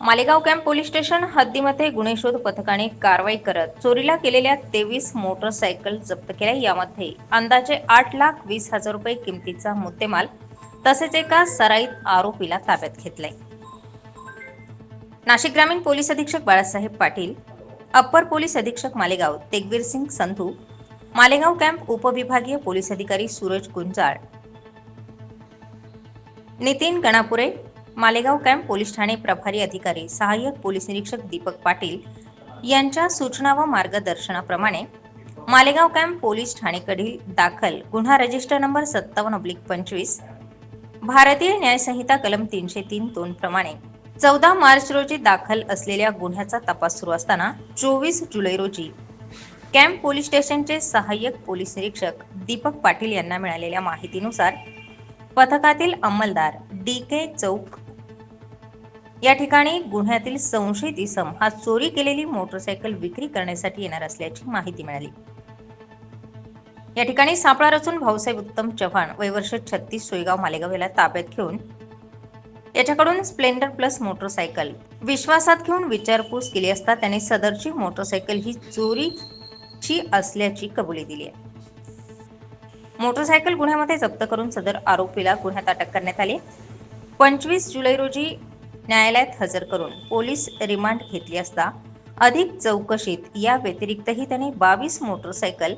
Malegaon camp police station हद्दीमध्ये गुन्हे शोध पथकाने कारवाई करत चोरीला केलेल्या तेवीस मोटरसायकल जप्त केल्या. यामध्ये अंदाजे आठ लाख वीस हजार रुपये किमतीचा मुद्देमाल तसेच एका सराईत आरोपीला ताब्यात घेतलाय. नाशिक ग्रामीण पोलीस अधीक्षक बाळासाहेब पाटील अप्पर पोलीस अधीक्षक मालेगाव तेगवीर सिंग संधू मालेगाव कॅम्प उपविभागीय पोलीस अधिकारी सूरज गुंजाळ नितीन गणापुरे मालेगाव कॅम्प पोलीस ठाणे प्रभारी अधिकारी सहाय्यक पोलीस निरीक्षक दीपक पाटील यांच्या सूचना व मार्गदर्शनाप्रमाणे मालेगाव कॅम्प पोलीस ठाणेकडील दाखल गुन्हा रजिस्टर नंबर सत्तावन्न ऑब्लिक पंचवीस भारतीय न्यायसंहिता कलम तीनशे तीन दोन प्रमाणे चौदा मार्च रोजी दाखल असलेल्या गुन्ह्याचा तपास सुरू असताना चोवीस जुलै रोजी कॅम्प पोलीस स्टेशनचे सहाय्यक पोलीस निरीक्षक दीपक पाटील यांना मिळालेल्या माहितीनुसार पथकातील अंमलदार डी के चौक या ठिकाणी गुन्ह्यातील संशयित इसम हा चोरी केलेली मोटरसायकल विक्री करण्यासाठी येणार असल्याची माहिती मिळाली. या ठिकाणी सापळा रचून भाऊसाहेब उत्तम चव्हाण वयवर्ष छत्तीस सोयगाव मालेगाव याला ताब्यात घेऊन याच्याकडून स्प्लेंडर प्लस मोटरसायकल विश्वासात घेऊन विचारपूस केली असता त्याने सदरची मोटरसायकल ही चोरीची असल्याची कबुली दिली आहे. मोटरसायकल गुन्ह्यामध्ये जप्त करून सदर आरोपीला गुन्ह्यात अटक करण्यात आली. पंचवीस जुलै रोजी न्यायालयात हजर करून पोलीस रिमांड घेतली असता अधिक चौकशीत या व्यतिरिक्तही त्याने बावीस मोटरसायकल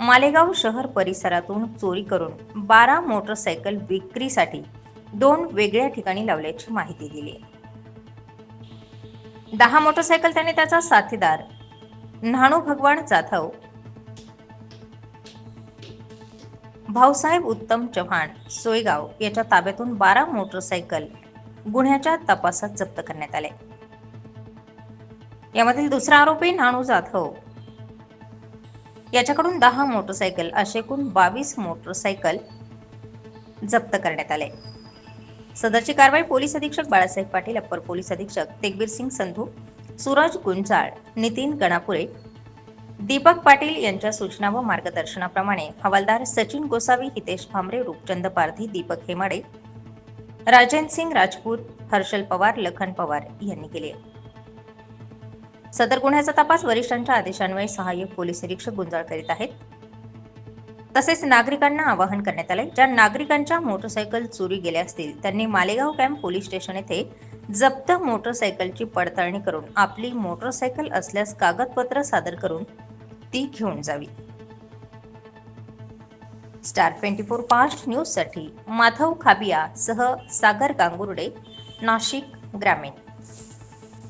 मालेगाव शहर परिसरातून चोरी करून बारा मोटरसायकल विक्रीसाठी दोन वेगळ्या ठिकाणी लावल्याची माहिती दिली. दहा मोटरसायकल त्याने त्याचा साथीदार न्हाणू भगवान जाधव भाऊसाहेब उत्तम चव्हाण सोयगाव याच्या ताब्यातून बारा मोटरसायकल गुन्ह्याच्या तपासात जप्त करण्यात आले. यामधील दुसरा आरोपी नाणू जाधव. याच्याकडून दहा मोटरसायकल असे एकूण बावीस मोटरसायकल जप्त करण्यात आले. सदरची कारवाई पोलीस अधीक्षक बाळासाहेब पाटील अप्पर पोलीस अधीक्षक तेगबीर सिंग संधू सूरज गुंजाळ नितीन गणापुरे दीपक पाटील यांच्या सूचना व मार्गदर्शनाप्रमाणे हवालदार सचिन गोसावी हितेश भामरे रूपचंद पारधी दीपक हेमाडे राजेंद्र सिंग राजपूत हर्षल पवार लखन पवार यांनी केले. सदर गुन्ह्याचा तपास वरिष्ठांच्या आदेशान्वये सहाय्यक पोलीस निरीक्षक गुंजाळ करीत आहेत. तसेच नागरिकांना आवाहन करण्यात आले ज्या नागरिकांच्या मोटरसायकल चोरी गेल्या असतील त्यांनी मालेगाव कॅम्प पोलीस स्टेशन येथे जप्त मोटरसायकलची पडताळणी करून आपली मोटरसायकल असल्यास कागदपत्र सादर करून ती घेऊन जावी. स्टार ट्वेंटी फोर फास्ट न्यूजसाठी माधव खाबिया सह सागर गांगुर्डे नाशिक ग्रामीण.